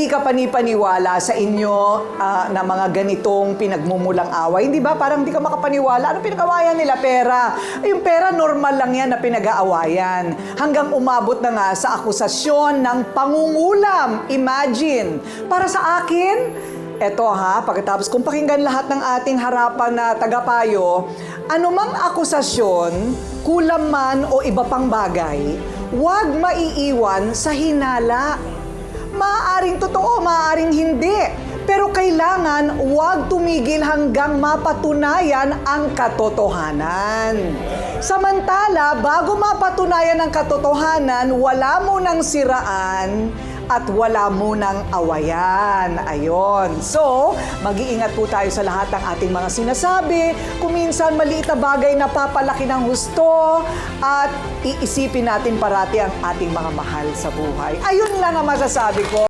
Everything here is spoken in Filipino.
hindi ka panipaniwala sa inyo ah, na mga ganitong pinagmumulang away, hindi ba? Parang hindi ka makapaniwala. Ano pinag-awayan nila? Pera. Yung pera, normal lang yan na pinag-aawayan. Hanggang umabot na nga sa akusasyon ng pangungulam. Imagine. Para sa akin, eto ha, pagkatapos kung pakinggan lahat ng ating harapan na tagapayo, anumang akusasyon, kulam man o iba pang bagay, huwag maiiwan sa hinala. Maaaring totoo, maaaring hindi. Pero kailangan huwag tumigil hanggang mapatunayan ang katotohanan. Samantala, bago mapatunayan ang katotohanan, wala mo nang siraan at wala mo nang awayan. Ayon. So, mag-iingat po tayo sa lahat ng ating mga sinasabi. Kung minsan maliit na bagay na papalaki ng husto at iisipin natin parati ang ating mga mahal sa buhay. Ayun lang ang masasabi ko.